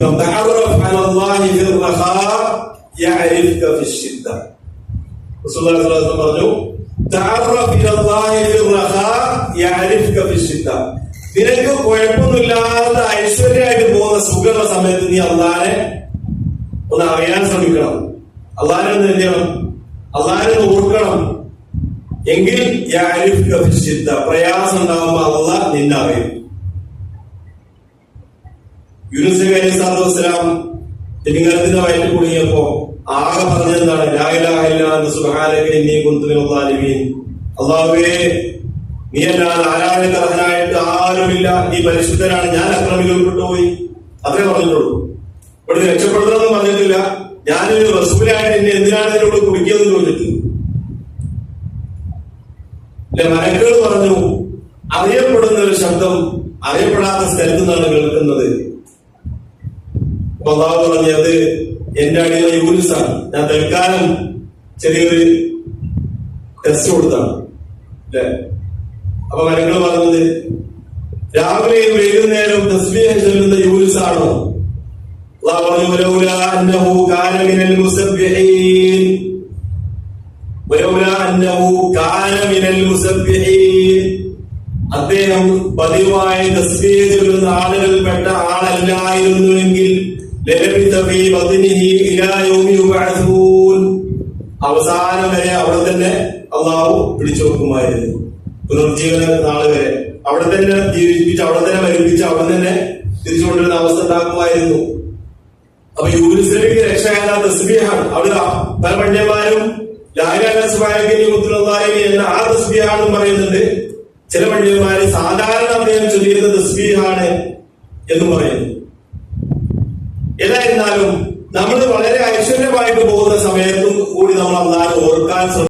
تعرف على الله في الرخاء يعرفك في الشدة رسول الله صلى الله عليه وسلم പറഞ്ഞു تعرف إلى الله في الرخاء يعرفك في الشدة നിനക്ക് കുഴപ്പമൊന്നുമില്ലാത്ത ഐശ്വര്യമായിട്ട് പോകുന്ന സുഖമുള്ള സമയത്ത് നീ അള്ളാനെ ഒന്ന് അറിയാൻ ശ്രമിക്കണം അള്ളാനെ ഒന്ന് എന്ത് ചെയ്യണം അള്ളാനെ ഒന്ന് ഓർക്കണം എങ്കിൽ യാരിഫ്ക ഫി ശിദ്ദ. പ്രയാസം ഉണ്ടാകുമ്പോൾ അള്ള നിന്നെ അറിയും യൂനുസ് അലൈഹി സ്വലാത്തു വസ്സലാം തിമിംഗലത്തിന്റെ വയറ്റിൽ കുടുങ്ങിയപ്പോ ആകെ പറഞ്ഞെന്താണ് അള്ളാഹുവേ നീ അല്ലാതെ ആരാധനക്ക് അർഹനായിട്ട് ആരുമില്ല. നീ പരിശുദ്ധനാണ്. ഞാൻ അക്രമികൾ പോയി അത്രേ പറഞ്ഞിട്ടുള്ളൂ. ഇവിടെ രക്ഷപ്പെടുത്തണമെന്ന് പറഞ്ഞിട്ടില്ല. ഞാനൊരു റസൂലായിട്ട് എന്നെ എന്തിനാണ് ഇതിനോട് കുടിക്കുന്നതെന്ന് ചോദിച്ചിട്ട് അല്ലെ മലക്കുകൾ പറഞ്ഞു അറിയപ്പെടുന്ന ഒരു ശബ്ദം അറിയപ്പെടാത്ത സ്ഥലത്തു നിന്നാണ് കേൾക്കുന്നത്. അള്ളാഹു പറഞ്ഞു അത് എന്റെ അടിയുള്ള യൂണിസാണ് ഞാൻ തൽക്കാലം ചെറിയൊരു ടെസ്റ്റ് കൊടുത്താണ്. അപ്പൊ മരങ്ങൾ പറഞ്ഞത് രാവിലെയും വൈകുന്നേരവും തസ്ബീഹ് ചെല്ലുന്ന യൂനിസ് ആണോ അള്ളാഹു മിനൽ മുസബ്ബിഹീൻ. അന്നഹു മിനൽ മുസബ്ബിഹീൻ. അദ്ദേഹം പതിവായി തസ്ബീഹ് ചൊല്ലുന്ന ആളല്ലായിരുന്നുവെങ്കിൽ ലലബിത ഫീ ബത്നിഹി ഇലാ അവസാനം വരെ അവിടെ തന്നെ അള്ളാഹു പിടിച്ചു വെക്കുമായിരുന്നു പുനർജീവന നാൾ വരെ അവിടെ തന്നെ ജീവിപ്പിച്ച് അവിടെ തന്നെ മരിപ്പിച്ച് അവിടെ തന്നെ തിരിച്ചുകൊണ്ടിരുന്ന അവസ്ഥ ഉണ്ടാക്കുമായിരുന്നു. അപ്പൊ യൂനിസെഫിക്ക് രക്ഷകാല തസ്ബിയാണ് അവിടെ പല പണ്ഡിതന്മാരും എന്ന ആ തസ്ബീഹാണെന്ന് പറയുന്നുണ്ട്. ചില പണ്ഡിതന്മാര് സാധാരണ അദ്ദേഹം ചൊല്ലിയിരുന്ന തസ്ബിയാണ് എന്ന് പറയുന്നു. ഏതായിരുന്നാലും നമ്മൾ വളരെ ഐശ്വര്യമായിട്ട് പോകുന്ന സമയത്തും കൂടി നമ്മൾ അള്ളാഹ് ഓർക്കാൻ ശ്രമിക്കും